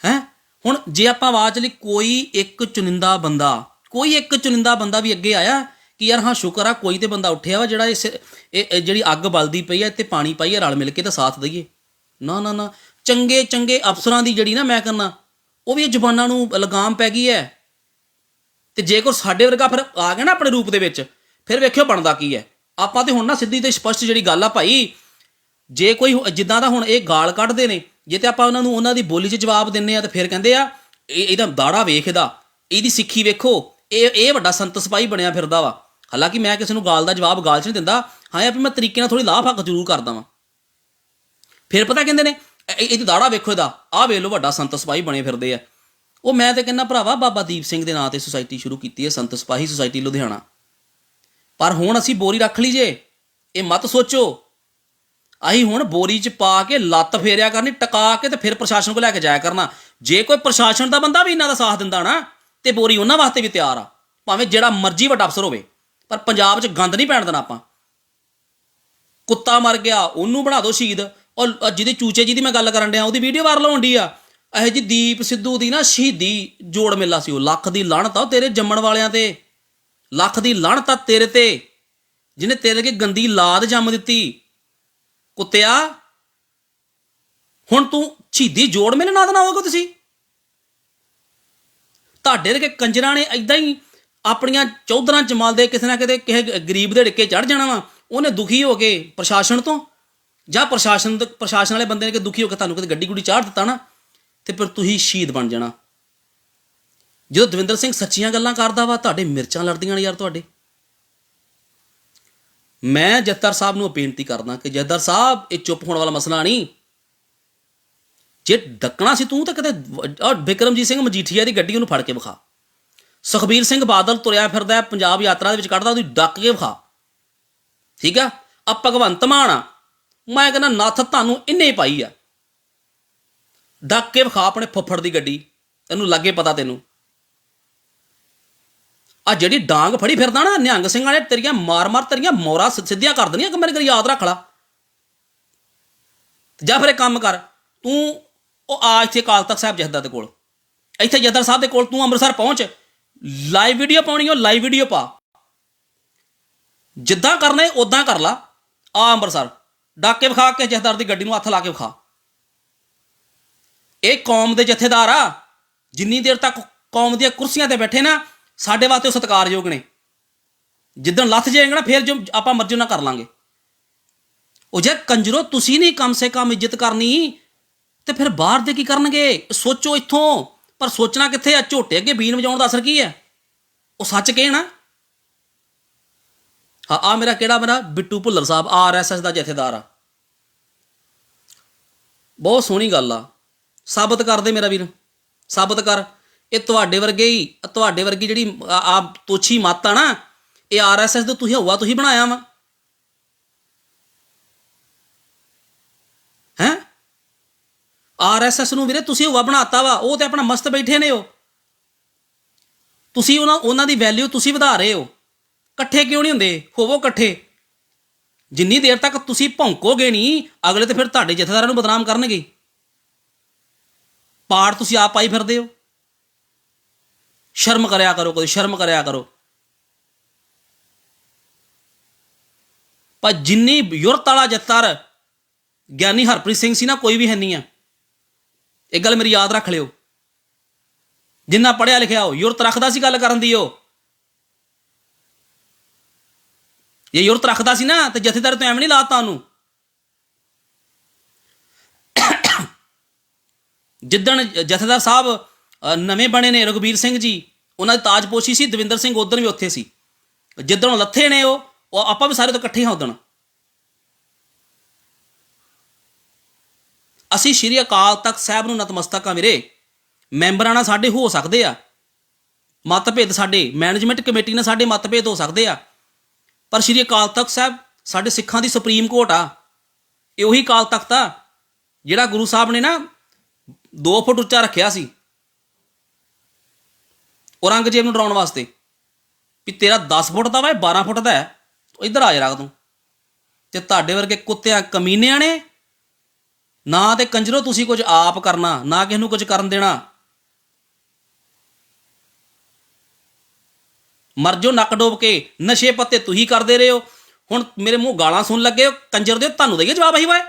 ਹੈ? ਹੁਣ ਜੇ ਆਪਾਂ ਆਵਾਜ਼ ਲਈ ਕੋਈ ਇੱਕ ਚੁਣਿੰਦਾ ਬੰਦਾ, ਕੋਈ ਇੱਕ ਚੁਣਿੰਦਾ ਬੰਦਾ ਵੀ ਅੱਗੇ ਆਇਆ ਕਿ ਯਾਰ ਹਾਂ, ਸ਼ੁਕਰ ਆ, ਕੋਈ ਤੇ ਬੰਦਾ ਉੱਠਿਆ ਵਾ ਜਿਹੜਾ ਇਸ, ਇਹ ਜਿਹੜੀ ਅੱਗ ਬਲਦੀ ਪਈ ਹੈ ਤੇ ਪਾਣੀ ਪਾਈਏ ਰਲ ਮਿਲ ਕੇ ਤਾਂ ਸਾਥ ਦਈਏ। ਨਾ ਨਾ ਨਾ। ਚੰਗੇ ਚੰਗੇ ਅਫਸਰਾਂ ਦੀ ਜਿਹੜੀ ਨਾ ਮੈਂ ਕਹਿੰਦਾ, ਉਹ ਵੀ ਇਹ ਜ਼ੁਬਾਨਾਂ ਨੂੰ ਲਗਾਮ ਪੈ ਗਈ ਹੈ ਤੇ ਜੇ ਕੋਈ ਸਾਡੇ ਵਰਗਾ ਫਿਰ ਆ ਗਿਆ ਨਾ ਆਪਣੇ ਰੂਪ ਦੇ ਵਿੱਚ, ਫਿਰ ਵੇਖਿਓ ਬਣਦਾ ਕੀ ਹੈ ਆਪਾਂ ਤੇ ਹੁਣ ਨਾ ਸਿੱਧੀ ਤੇ ਸਪਸ਼ਟ ਜਿਹੜੀ ਗੱਲ ਆ ਭਾਈ ਜੇ ਕੋਈ ਜਿੱਦਾਂ ਦਾ ਹੁਣ ਇਹ ਗਾਲ ਕੱਢਦੇ ਨੇ, ਜੇ ਤੇ ਆਪਾਂ ਉਹਨਾਂ ਨੂੰ ਉਹਨਾਂ ਦੀ ਬੋਲੀ 'ਚ ਜਵਾਬ ਦਿੰਨੇ ਆ ਤਾਂ ਫਿਰ ਕਹਿੰਦੇ ਆ, ਇਹ ਇਹਦਾ ਦਾੜਾ ਵੇਖਦਾ ਇਹਦੀ ਸਿੱਖੀ ਵੇਖੋ, ਇਹ ਇਹ ਵੱਡਾ ਸੰਤ ਸਿਪਾਹੀ ਬਣਿਆ ਫਿਰਦਾ ਵਾ। ਹਾਲਾਂਕਿ ਮੈਂ ਕਿਸੇ ਨੂੰ ਗਾਲ ਦਾ ਜਵਾਬ ਗਾਲ 'ਚ ਨਹੀਂ ਦਿੰਦਾ, ਹਾਂ ਇਹ ਵੀ ਮੈਂ ਤਰੀਕੇ ਨਾਲ ਥੋੜੀ ਲਾਭ ਹੱਕ ਜ਼ਰੂਰ ਕਰਦਾ ਵਾਂ। ਫਿਰ ਪਤਾ ਕਹਿੰਦੇ ਨੇ, ਇਹ- ਇਹ- ਇਹਦੀ ਦਾੜਾ ਵੇਖੋ ਇਹਦਾ, ਆਹ ਵੇਖ ਲਓ ਵੱਡਾ ਸੰਤ ਸਿਪਾਹੀ ਬਣੇ ਫਿਰਦੇ ਆ। ਉਹ ਮੈਂ ਤੇ ਕਹਿੰਦਾ ਭਰਾਵਾ, ਬਾਬਾ ਦੀਪ ਸਿੰਘ ਦੇ ਨਾਂ ਤੇ ਸੁਸਾਇਟੀ ਸ਼ੁਰੂ ਕੀਤੀ ਹੈ, ਸੰਤ ਸਿਪਾਹੀ ਸੁਸਾਇਟੀ ਲੁਧਿਆਣਾ। ਪਰ ਹੁਣ ਅਸੀਂ ਬੋਰੀ ਰੱਖ ਲਈ ਜੇ, ਇਹ ਮਤ ਸੋਚੋ ਅਸੀਂ ਹੁਣ ਬੋਰੀ 'ਚ ਪਾ ਕੇ ਲੱਤ ਫੇਰਿਆ ਕਰਨੀ, ਟਕਾ ਕੇ ਤੇ ਫਿਰ ਪ੍ਰਸ਼ਾਸਨ ਕੋਲ ਲੈ ਕੇ ਜਾਇਆ ਕਰਨਾ। ਜੇ ਕੋਈ ਪ੍ਰਸ਼ਾਸਨ ਦਾ ਬੰਦਾ ਵੀ ਇਹਨਾਂ ਦਾ ਸਾਥ ਦਿੰਦਾ ਨਾ, ਤੇ ਬੋਰੀ ਉਹਨਾਂ ਵਾਸਤੇ ਵੀ ਤਿਆਰ ਆ। ਭਾਵੇਂ ਜਿਹੜਾ ਮਰਜ਼ੀ ਵੱਡਾ ਅਫਸਰ ਹੋਵੇ, ਪਰ ਪੰਜਾਬ 'ਚ ਗੰਦ ਨਹੀਂ ਪੈਣ ਦੇਣਾ ਆਪਾਂ। ਕੁੱਤਾ ਮਰ ਗਿਆ, ਉਹਨੂੰ ਬਣਾ ਦਿਓ ਸ਼ਹੀਦ। ਔਰ ਜਿਹਦੇ ਚੂਚੇ ਜੀ ਦੀ ਮੈਂ ਗੱਲ ਕਰਨ ਡਿਆ, ਉਹਦੀ ਵੀਡੀਓ ਵਾਇਰਲ ਹੋਣ ਡਈ ਆ। ਇਹ ਜੀ ਦੀਪ ਸਿੱਧੂ ਦੀ ਨਾ ਸ਼ਹੀਦੀ ਜੋੜ ਮੇਲਾ ਸੀ, ਉਹ ਲੱਖ ਦੀ ਲਾਹਣਤ ਆ, ਉਹ ਤੇਰੇ ਜੰਮਣ ਵਾਲਿਆਂ ਤੇ। ਲੱਖ ਦੀ ਲਾਹਣਤ ਆ ਤੇਰੇ ਤੇ। ਜਿਹਨੇ ਤੇਰੇ ਕੇ ਗੰਦੀ ਲਾਦ ਜੰਮ ਦਿੱਤੀ ਕੁੱਤਿਆ, ਹੁਣ ਤੂੰ ਸ਼ਹੀਦੀ ਜੋੜ ਮੇਰੇ ਨਾਲ ਨਾ ਹੋਗਾ ਤੁਸੀਂ? ਤੁਹਾਡੇ ਦੇ ਕੰਜਰਾਂ ਨੇ ਐਦਾਂ ਹੀ ਆਪਣੀਆਂ ਚੌਧਰਾਂ ਚ ਮਲਦੇ ਕਿਸੇ ਨਾ ਕਿਤੇ ਕਿਸੇ ਗਰੀਬ ਦੇ ਡਿੱਕੇ ਚੜ ਜਾਣਾ ਵਾ, ਉਹਨੇ ਦੁਖੀ ਹੋ ਕੇ ਪ੍ਰਸ਼ਾਸਨ ਤੋਂ, ਜਾਂ ਪ੍ਰਸ਼ਾਸਨ ਤੋਂ ਪ੍ਰਸ਼ਾਸਨ ਵਾਲੇ ਬੰਦੇ ਨੇ ਕਿ ਦੁਖੀ ਹੋ ਕੇ ਤੁਹਾਨੂੰ ਕਿਤੇ ਗੱਡੀ ਗੁੱਡੀ ਚਾੜ ਦਿੱਤਾ ਨਾ, ਤੇ ਫਿਰ ਤੁਸੀਂ ਸ਼ਹੀਦ ਬਣ ਜਾਣਾ। ਜਦੋਂ ਦਵਿੰਦਰ ਸਿੰਘ ਸੱਚੀਆਂ ਗੱਲਾਂ ਕਰਦਾ ਵਾ, ਤੁਹਾਡੇ ਮਿਰਚਾਂ ਲੜਦੀਆਂ ਨੇ ਯਾਰ ਤੁਹਾਡੇ। ਮੈਂ ਜੱਤਰ ਸਾਹਿਬ ਨੂੰ ਬੇਨਤੀ ਕਰਦਾ ਕਿ ਜੱਦਰ ਸਾਹਿਬ, ਇਹ ਚੁੱਪ ਹੋਣ ਵਾਲਾ ਮਸਲਾ ਨਹੀਂ। ਜੇ ਡੱਕਣਾ ਸੀ ਤੂੰ ਤਾਂ ਕਦੇ ਬਿਕਰਮਜੀਤ ਸਿੰਘ ਮਜੀਠੀਆ ਦੀ ਗੱਡੀ ਉਹਨੂੰ ਫੜ ਕੇ ਵਿਖਾ। ਸੁਖਬੀਰ ਸਿੰਘ ਬਾਦਲ ਤੁਰਿਆ ਫਿਰਦਾ ਪੰਜਾਬ ਯਾਤਰਾ ਦੇ ਵਿੱਚ ਕੱਢਦਾ, ਉਹਦੀ ਡੱਕ ਕੇ ਵਿਖਾ। ਠੀਕ ਆ? ਆ ਭਗਵੰਤ ਮਾਨ ਆ। ਮੈਂ ਕਹਿੰਦਾ, ਨੱਥ ਤੁਹਾਨੂੰ ਇੰਨੇ ਪਾਈ ਆ। ਡੱਕ ਕੇ ਵਿਖਾ ਆਪਣੇ ਫੁੱਫੜ ਦੀ ਗੱਡੀ। ਇਹਨੂੰ ਲੱਗੇ ਪਤਾ ਤੈਨੂੰ। ਆ ਜਿਹੜੀ ਡਾਂਗ ਫੜੀ ਫਿਰਦਾ ਨਾ ਨਿਹੰਗ ਸਿੰਘਾਂ ਨੇ ਤੇਰੀਆਂ ਮਾਰ-ਮਾਰ ਤੇਰੀਆਂ ਮੋਰਾ ਸਿੱਧੀਆਂ ਕਰ ਦੇਣੀਆਂ ਕਿ ਮੇਰੇ ਕੋਲ ਯਾਦ ਰੱਖ ਲਾ। ਜਾਂ ਫਿਰ ਇੱਕ ਕੰਮ ਕਰ, ਤੂੰ ਉਹ ਆ ਇੱਥੇ ਅਕਾਲ ਤਖਤ ਸਾਹਿਬ ਜਥੇਦਾਰ ਦੇ ਕੋਲ। ਇੱਥੇ ਜਥੇਦਾਰ ਸਾਹਿਬ ਦੇ ਕੋਲ ਤੂੰ ਅੰਮ੍ਰਿਤਸਰ ਪਹੁੰਚ ਲਾਈਵ ਵੀਡੀਓ ਪਾਉਣੀ ਉਹ ਲਾਈਵ ਵੀਡੀਓ ਪਾ। ਜਿੱਦਾਂ ਕਰਨਾ ਹੈ ਉਦਾਂ ਕਰ ਲਾ, ਆ ਅੰਮ੍ਰਿਤਸਰ। ਡਾਕੇ ਵਿਖਾ ਕੇ ਜਥੇਦਾਰ ਦੀ ਗੱਡੀ ਨੂੰ ਹੱਥ ਲਾ ਕੇ ਵਿਖਾ। ਇਹ ਕੌਮ ਦੇ ਜਥੇਦਾਰ ਆ, ਜਿੰਨੀ ਦੇਰ ਤੱਕ ਕੌਮ ਦੀਆਂ ਕੁਰਸੀਆਂ ਤੇ ਬੈਠੇ ਨਾ ਸਾਡੇ ਵਾਸਤੇ ਉਹ ਸਤਿਕਾਰਯੋਗ ਨੇ। ਜਿੱਦਣ ਲੱਥ ਜਾਏਗਾ ਨਾ, ਫਿਰ ਜੋ ਆਪਾਂ ਮਰਜ਼ੀ ਨਾਲ ਕਰ ਲਾਂਗੇ। ਉਹ ਜੇ ਕੰਜਰੋ, ਤੁਸੀਂ ਨਹੀਂ ਕਮ ਸੇ ਕਮ ਇੱਜ਼ਤ ਕਰਨੀ, ਤੇ ਫਿਰ ਬਾਹਰ ਦੇ ਕੀ ਕਰਨਗੇ? ਸੋਚੋ ਇੱਥੋਂ, ਪਰ ਸੋਚਣਾ ਕਿੱਥੇ ਆ? ਝੋਟੇ ਅੱਗੇ ਬੀਨ ਵਜਾਉਣ ਦਾ ਅਸਰ ਕੀ ਹੈ? ਉਹ ਸੱਚ ਕਹੇ ਹਾਂ ਆ ਮੇਰਾ ਕਿਹੜਾ ਮੇਰਾ? ਬਿੱਟੂ ਭੁੱਲਰ ਸਾਹਿਬ ਆਰਐਸਐਸ ਦਾ ਜਥੇਦਾਰ ਆ। ਬਹੁਤ ਸੋਹਣੀ ਗੱਲ ਆ। ਸਾਬਤ ਕਰ ਦੇ ਮੇਰਾ ਵੀਰ, ਸਾਬਤ ਕਰ। ਇਹ ਤੁਹਾਡੇ ਵਰਗੇ ਹੀ ਤੁਹਾਡੇ ਵਰਗੀ ਜਿਹੜੀ ਆ ਆ ਤੋਛੀ ਮੱਤ ਆ ਨਾ, ਇਹ ਆਰਐਸਐਸ ਦਾ ਤੁਸੀਂ ਹਵਾ ਤੁਸੀਂ ਬਣਾਇਆ ਵਾ। ਹੈ? ਆਰਐਸਐਸ ਨੂੰ ਵੀਰੇ ਤੁਸੀਂ ਹਵਾ ਬਣਾਤਾ ਵਾ, ਉਹ ਤੇ ਆਪਣਾ ਮਸਤ ਬੈਠੇ ਨੇ ਉਹ। ਤੁਸੀਂ ਉਹਨਾਂ ਉਹਨਾਂ ਦੀ ਵੈਲਿਊ ਤੁਸੀਂ ਵਧਾ ਰਹੇ ਹੋ। ਇਕੱਠੇ ਕਿਉਂ ਨਹੀਂ ਹੁੰਦੇ? ਹੋਵੋ ਇਕੱਠੇ। ਜਿੰਨੀ ਦੇਰ ਤੱਕ ਤੁਸੀਂ ਭੌਂਕੋਗੇ ਨਹੀਂ, ਅਗਲੇ ਤੇ ਫਿਰ ਤੁਹਾਡੇ ਜਥੇਦਾਰਾਂ ਨੂੰ ਬਦਨਾਮ ਕਰਨਗੇ। ਪਾੜ ਤੁਸੀਂ ਆਪ ਪਾਈ ਫਿਰਦੇ ਹੋ। ਸ਼ਰਮ ਕਰਿਆ ਕਰੋ, ਕੋਈ ਸ਼ਰਮ ਕਰਿਆ ਕਰੋ। ਪਰ ਜਿੰਨੀ ਯੁਰਤ ਵਾਲਾ ਜੱਤਰ ਗਿਆਨੀ ਹਰਪ੍ਰੀਤ ਸਿੰਘ ਸੀ ਨਾ, ਕੋਈ ਵੀ ਹੈ ਨਹੀਂ ਆ। ਇਹ ਗੱਲ ਮੇਰੀ ਯਾਦ ਰੱਖ ਲਿਓ। ਜਿੰਨਾ ਪੜਿਆ ਲਿਖਿਆ ਹੋ ਯੁਰਤ ਰੱਖਦਾ ਸੀ ਗੱਲ ਕਰਨ ਦੀ ਉਹ। ਇਹ ਯੁਰਤ ਰੱਖਦਾ ਸੀ ਨਾ, ਤੇ ਜਥੇਦਾਰ ਤੋਂ ਐਵੇਂ ਨਹੀਂ ਲਾਤਾ ਉਹਨੂੰ। ਜਿੱਦਣ ਜਥੇਦਾਰ ਸਾਹਿਬ ਨਵੇਂ ਬਣੇ ਨੇ ਰਘਬੀਰ ਸਿੰਘ ਜੀ। ਉਹਨਾਂ ਦੀ ਤਾਜਪੋਸ਼ੀ ਸੀ, ਦਵਿੰਦਰ ਸਿੰਘ ਉਦੋਂ ਵੀ ਉੱਥੇ ਸੀ। ਜਿੱਦਣ ਲੱਥੇ ਨੇ ਉਹ ਉਹ ਆਪਾਂ ਵੀ ਸਾਰੇ ਤੋਂ ਇਕੱਠੇ ਹਾਂ ਉਦਣ ਅਸੀਂ ਸ਼੍ਰੀ ਅਕਾਲ ਤਖਤ ਸਾਹਿਬ ਨੂੰ ਨਤਮਸਤਕ ਆ ਵੀਰੇ। ਮੈਂਬਰਾਂ ਨਾਲ ਸਾਡੇ ਹੋ ਸਕਦੇ ਆ। ਮਤਭੇਦ ਸਾਡੇ, ਮੈਨੇਜਮੈਂਟ ਕਮੇਟੀ ਨਾਲ ਸਾਡੇ ਮਤਭੇਦ ਹੋ ਸਕਦੇ ਆ। ਪਰ ਸ਼੍ਰੀ ਅਕਾਲ ਤਖਤ ਸਾਹਿਬ ਸਾਡੇ ਸਿੱਖਾਂ ਦੀ ਸੁਪਰੀਮ ਕੋਰਟ ਆ। ਇਹ ਉਹੀ ਅਕਾਲ ਤਖਤ ਆ, ਜਿਹੜਾ ਗੁਰੂ ਸਾਹਿਬ ਨੇ ਨਾ 2 ਫੁੱਟ ਉੱਚਾ ਰੱਖਿਆ ਸੀ। ਔਰੰਗਜ਼ੇਬ ਨੂੰ ਡਰਾਉਣ ਵਾਸਤੇ ਵੀ ਤੇਰਾ 10 ਫੁੱਟ ਦਾ ਵਾ, ਇਹ 12 ਫੁੱਟ ਦਾ ਹੈ। ਤੂੰ ਇੱਧਰ ਆ ਜਾ ਰੱਖ ਤੂੰ ਤੇ ਤੁਹਾਡੇ ਵਰਗੇ ਕੁੱਤਿਆਂ, ਕਮੀਨਿਆਂ ਨੇ ਨਾ ਤੇ ਕੰਜਰੋ, ਤੁਸੀਂ ਕੁਝ ਆਪ ਕਰਨਾ, ਨਾ ਕਿਸੇ ਨੂੰ ਕੁਝ ਕਰਨ ਦੇਣਾ। ਮਰ ਜੋ ਨੱਕ ਡੋਬ ਕੇ, ਨਸ਼ੇ ਪੱਤੇ ਤੁਸੀਂ ਕਰਦੇ ਰਹੇ ਹੋ। ਹੁਣ ਮੇਰੇ ਮੂੰਹ ਗਾਲਾਂ ਸੁਣ ਲੱਗੇ ਹੋ, ਕੰਜਰ ਦੇ, ਤੁਹਾਨੂੰ ਦਈਏ ਜਵਾਬ ਆਹੀ ਵਾਏ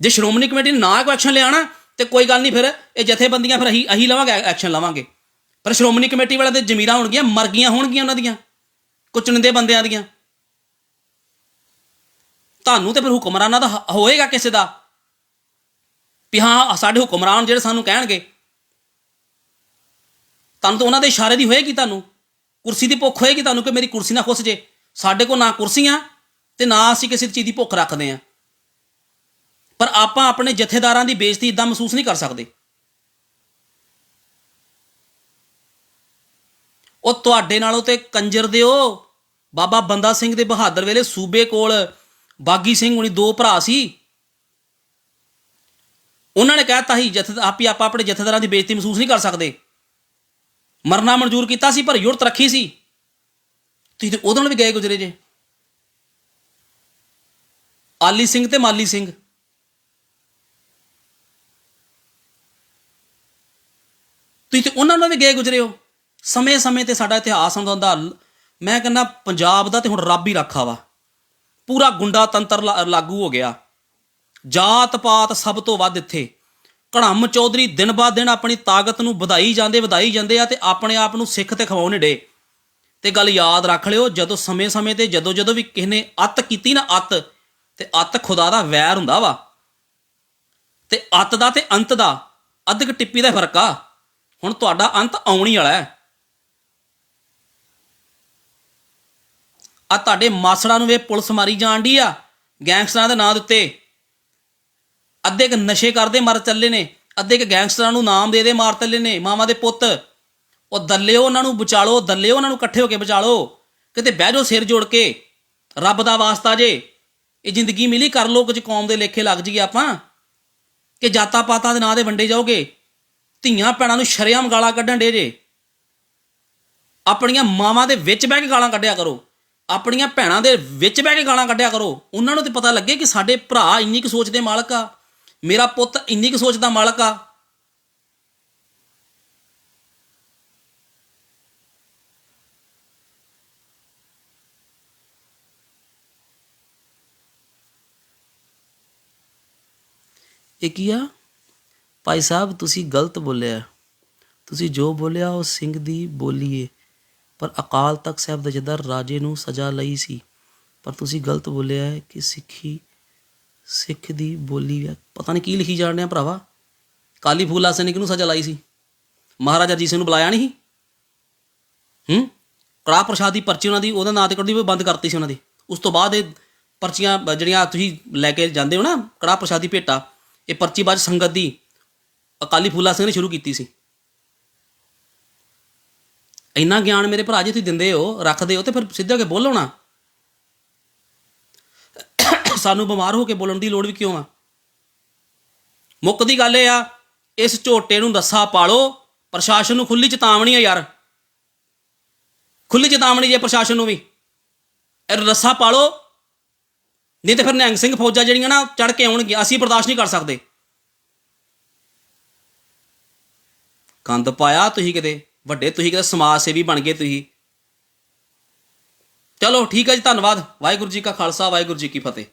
ਜੇ ਸ਼੍ਰੋਮਣੀ ਕਮੇਟੀ ਨੇ ਨਾ ਕੋਈ ਐਕਸ਼ਨ ਲਿਆਣਾ ਤੇ ਕੋਈ ਗੱਲ ਨਹੀਂ ਫਿਰ, ਇਹ ਜਥੇਬੰਦੀਆਂ ਫਿਰ ਅਸੀਂ ਅਸੀਂ ਲਵਾਂਗੇ ਐਕਸ਼ਨ ਲਵਾਂਗੇ। ਪਰ ਸ਼੍ਰੋਮਣੀ ਕਮੇਟੀ ਵਾਲਿਆਂ ਦੇ ਜ਼ਮੀਰਾਂ ਹੋਣਗੀਆਂ ਮਰਗੀਆਂ ਹੋਣਗੀਆਂ ਉਹਨਾਂ ਦੀਆਂ ਕੁਚਣਦੇ ਬੰਦਿਆਂ ਦੀਆਂ। ਤੁਹਾਨੂੰ ਤੇ ਫਿਰ ਹੁਕਮਰਾਨਾਂ ਦਾ ਹ- ਹੋਏਗਾ ਕਿਸੇ ਦਾ? ਵੀ ਹਾਂ ਸਾਡੇ ਹੁਕਮਰਾਨ ਜਿਹੜੇ ਸਾਨੂੰ ਕਹਿਣਗੇ। ਤੁਹਾਨੂੰ ਤਾਂ ਉਹਨਾਂ ਦੇ ਇਸ਼ਾਰੇ ਦੀ ਹੋਏਗੀ ਤੁਹਾਨੂੰ। ਕੁਰਸੀ ਦੀ ਭੁੱਖ ਹੋਏਗੀ ਤੁਹਾਨੂੰ ਕਿ ਮੇਰੀ ਕੁਰਸੀ ਨਾ ਖੁੱਸ ਜੇ। ਸਾਡੇ ਕੋਲ ਨਾ ਕੁਰਸੀਆਂ ਤੇ ਨਾ ਅਸੀਂ ਕਿਸੇ ਚੀਜ਼ ਦੀ ਭੁੱਖ ਰੱਖਦੇ ਆ ਪਰ ਆਪਾਂ ਆਪਣੇ ਜਥੇਦਾਰਾਂ ਦੀ ਬੇਇੱਜ਼ਤੀ ਇਦਾਂ ਮਹਿਸੂਸ ਨਹੀਂ ਕਰ ਸਕਦੇ। ਉਹ ਤੁਹਾਡੇ ਨਾਲੋਂ ਤੇ ਕੰਜਰ ਦਿਓ। ਬਾਬਾ ਬੰਦਾ ਸਿੰਘ ਦੇ ਬਹਾਦਰ ਵੇਲੇ ਸੂਬੇ ਕੋਲ ਬਾਗੀ ਸਿੰਘ ਹੁਣੀ ਦੋ ਭਰਾ ਸੀ। ਉਹਨਾਂ ਨੇ ਕਹਿਤਾ ਸੀ, ਜਥੇ ਆਪੀ ਆਪਾਂ ਆਪਣੇ ਜਥੇਦਾਰਾਂ ਦੀ ਬੇਇੱਜ਼ਤੀ ਮਹਿਸੂਸ ਨਹੀਂ ਕਰ ਸਕਦੇ। ਮਰਨਾ ਮਨਜ਼ੂਰ ਕੀਤਾ ਸੀ, ਪਰ ਯੁਰਤ ਰੱਖੀ ਸੀ। ਤੁਸੀਂ ਤੇ ਉਹਦੋਂ ਵੀ ਗਏ ਗੁਜਰੇ ਜੇ। ਆਲੀ ਸਿੰਘ ਤੇ ਮਾਲੀ ਸਿੰਘ। ਤੁਸੀਂ ਤੇ ਉਹਨਾਂ ਨਾਲ ਵੀ ਗਏ ਗੁਜਰੇ ਹੋ? ਸਮੇਂ-ਸਮੇਂ ਤੇ ਸਾਡਾ ਇਤਿਹਾਸ ਹੁੰਦਾ। ਮੈਂ ਕਹਿੰਦਾ ਪੰਜਾਬ ਦਾ ਤੇ ਹੁਣ ਰੱਬ ਹੀ ਰੱਖਾ ਵਾ। ਪੂਰਾ ਗੁੰਡਾ ਤੰਤਰ ਲਾ- ਲਾਗੂ ਹੋ ਗਿਆ। ਜਾਤ ਪਾਤ ਸਭ ਤੋਂ ਵੱਧ ਇੱਥੇ। ਕੜਮ ਚੌਧਰੀ ਦਿਨ ਬਾਅਦ ਦਿਨ ਆਪਣੀ ਤਾਕਤ ਨੂੰ ਵਧਾਈ ਜਾਂਦੇ ਵਧਾਈ ਜਾਂਦੇ ਆ ਤੇ ਆਪਣੇ ਆਪ ਨੂੰ ਸਿੱਖ ਤੇ ਖਵਾਉਣ ਡੇ ਤੇ ਗੱਲ ਯਾਦ ਰੱਖ ਲਿਓ, ਜਦੋਂ ਸਮੇਂ-ਸਮੇਂ ਤੇ ਜਦੋਂ ਜਦੋਂ ਵੀ ਕਿਸੇ ਨੇ ਅੱਤ ਕੀਤੀ ਨਾ ਅੱਤ, ਤੇ ਅੱਤ ਖੁਦਾ ਦਾ ਵੈਰ ਹੁੰਦਾ ਵਾ। ਤੇ ਅੱਤ ਦਾ ਤੇ ਅੰਤ ਦਾ ਅੱਧ ਟਿੱਪੀ ਦਾ ਫ਼ਰਕ ਆ। ਹੁਣ ਤੁਹਾਡਾ ਅੰਤ ਆਉਣੀ ਵਾਲਾ ਹੈ। ਆ ਤੁਹਾਡੇ ਮਾਸੜਾਂ ਨੂੰ ਵੇ ਪੁਲਿਸ ਮਾਰੀ ਜਾਣ ਡਈ ਆ, ਗੈਂਗਸਟਰਾਂ ਦੇ ਨਾਂ ਦਿੱਤੇ ਅੱਧੇ ਕ ਨਸ਼ੇ ਕਰਦੇ ਮਰ ਚੱਲੇ ਨੇ, ਅੱਧੇ ਕ ਗੈਂਗਸਟਰਾਂ ਨੂੰ ਨਾਮ ਦੇ ਦੇ ਮਾਰ ਚੱਲੇ ਨੇ, ਮਾਵਾਂ ਦੇ ਪੁੱਤ। ਉਹ ਦੱਲਿਓ ਉਹਨਾਂ ਨੂੰ ਬਚਾਲੋ, ਦੱਲਿਓ ਉਹਨਾਂ ਨੂੰ ਇਕੱਠੇ ਹੋ ਕੇ ਬਚਾਲੋ। ਕਿਤੇ ਬਹਿ ਜਾਓ ਸਿਰ ਜੋੜ ਕੇ, ਰੱਬ ਦਾ ਵਾਸਤਾ ਜੇ। ਇਹ ਜ਼ਿੰਦਗੀ ਮਿਲੀ, ਕਰ ਲੋ ਕੁਝ ਕੌਮ ਦੇ ਲੇਖੇ ਲੱਗ ਜੀਏ ਆਪਾਂ। ਕਿ ਜਾਤਾਂ ਪਾਤਾਂ ਦੇ ਨਾਂ ਦੇ ਵੰਡੇ ਜਾਓਗੇ। ਧੀਆਂ ਭੈਣਾਂ ਨੂੰ ਸ਼ਰੇਆਮ ਗਾਲਾਂ ਕੱਢਣ ਡੇ ਜੇ। ਆਪਣੀਆਂ ਮਾਵਾਂ ਦੇ ਵਿੱਚ ਬਹਿ ਕੇ ਗਾਲਾਂ ਕੱਢਿਆ ਕਰੋ। ਆਪਣੀਆਂ ਭੈਣਾਂ ਦੇ ਵਿੱਚ ਬਹਿ ਕੇ ਗਾਲਾਂ ਕੱਢਿਆ ਕਰੋ। ਉਹਨਾਂ ਨੂੰ ਤੇ ਪਤਾ ਲੱਗੇ ਕਿ ਸਾਡੇ ਭਰਾ ਇੰਨੀ ਕੁ ਸੋਚ ਦੇ ਮਾਲਕ ਆ। ਮੇਰਾ ਪੁੱਤ ਇੰਨੀ ਕੁ ਸੋਚ ਦਾ ਮਾਲਕ ਆ। ਇਹ ਕੀ ਆ? ਭਾਈ ਸਾਹਿਬ, ਤੁਸੀਂ ਗਲਤ ਬੋਲਿਆ। ਤੁਸੀਂ ਜੋ ਬੋਲਿਆ, ਉਹ ਸਿੰਘ ਦੀ ਬੋਲੀ ਏ ਪਰ ਅਕਾਲ ਤਖਤ ਸਾਹਿਬ ਦੇ ਜਦਰ ਰਾਜੇ ਨੂੰ ਸਜ਼ਾ ਲਈ ਸੀ। ਪਰ ਤੁਸੀਂ ਗਲਤ ਬੋਲਿਆ ਹੈ ਕਿ ਸਿੱਖੀ, ਸਿੱਖ ਦੀ ਬੋਲੀ ਹੈ। ਪਤਾ ਨਹੀਂ ਕੀ ਲਿਖੀ ਜਾਣ ਰਿਹਾ ਭਰਾਵਾ। ਕਾਲੀ ਫੂਲਾ ਸਿੰਘ ਨੇ ਕਿਹਨੂੰ ਸਜ਼ਾ ਲਾਈ ਸੀ। ਮਹਾਰਾਜਾ ਜੀ ਸਿੰਘ ਨੂੰ ਬੁਲਾਇਆ ਨਹੀਂ ਹੂੰ? ਕੜਾ ਪ੍ਰਸ਼ਾਦ ਦੀ ਪਰਚੀ ਉਹਨਾਂ ਦੀ, ਉਹਦਾ ਨਾਂ ਤੇ ਕੱਢਦੀ ਵੀ ਬੰਦ ਕਰਤੀ ਸੀ ਉਹਨਾਂ ਦੀ। ਉਸ ਤੋਂ ਬਾਅਦ ਇਹ ਪਰਚੀਆਂ, ਜਿਹੜੀਆਂ ਤੁਸੀਂ ਲੈ ਕੇ ਜਾਂਦੇ ਹੋ ਨਾ ਕੜਾ ਪ੍ਰਸ਼ਾਦ ਦੀ ਭੇਟਾ, ਇਹ ਪਰਚੀ ਬਾਅਦ ਸੰਗਤ ਦੀ ਅਕਾਲੀ ਫੂਲਾ ਸਿੰਘ ਨੇ ਸ਼ੁਰੂ ਕੀਤੀ ਸੀ। ਇੰਨਾ ਗਿਆਨ ਮੇਰੇ ਭਰਾ ਜੀ ਤੁਸੀਂ ਦਿੰਦੇ ਹੋ, ਰੱਖਦੇ ਹੋ ਤੇ ਫਿਰ ਸਿੱਧਾ ਹੋ ਕੇ ਬੋਲੋ ਨਾ। ਸਾਨੂੰ ਬਿਮਾਰ ਹੋ ਕੇ ਬੋਲਣ ਦੀ ਲੋੜ ਵੀ ਕਿਉਂ ਆ? ਮੁੱਕ ਦੀ ਗੱਲ ਇਹ ਆ, ਇਸ ਝੋਟੇ ਨੂੰ ਰੱਸਾ ਪਾਲੋ, ਪ੍ਰਸ਼ਾਸਨ ਨੂੰ ਖੁੱਲੀ ਚੇਤਾਵਨੀ ਆ ਯਾਰ। ਖੁੱਲੀ ਚੇਤਾਵਨੀ ਜੇ ਪ੍ਰਸ਼ਾਸਨ ਨੂੰ ਵੀ। ਇਹ ਰੱਸਾ ਪਾਲੋ, ਨਹੀਂ ਤੇ ਫਿਰ ਨਿਹੰਗ ਸਿੰਘ ਫੌਜਾਂ ਜਿਹੜੀਆਂ ਨਾ ਚੜ ਕੇ ਆਉਣਗੀਆਂ, ਅਸੀਂ ਬਰਦਾਸ਼ਤ ਨਹੀਂ ਕਰ ਸਕਦੇ। ਕੰਦ ਪਾਇਆ ਤੁਸੀਂ ਕਿਤੇ? ਵੱਡੇ ਤੁਸੀਂ ਕਿਤੇ ਸਮਾਜ ਸੇਵੀ ਬਣ ਗਏ ਤੁਸੀਂ। ਚਲੋ ਠੀਕ ਹੈ ਜੀ, ਧੰਨਵਾਦ। ਵਾਹਿਗੁਰੂ ਜੀ ਕਾ ਖਾਲਸਾ, ਵਾਹਿਗੁਰੂ ਜੀ ਕੀ ਫਤਿਹ।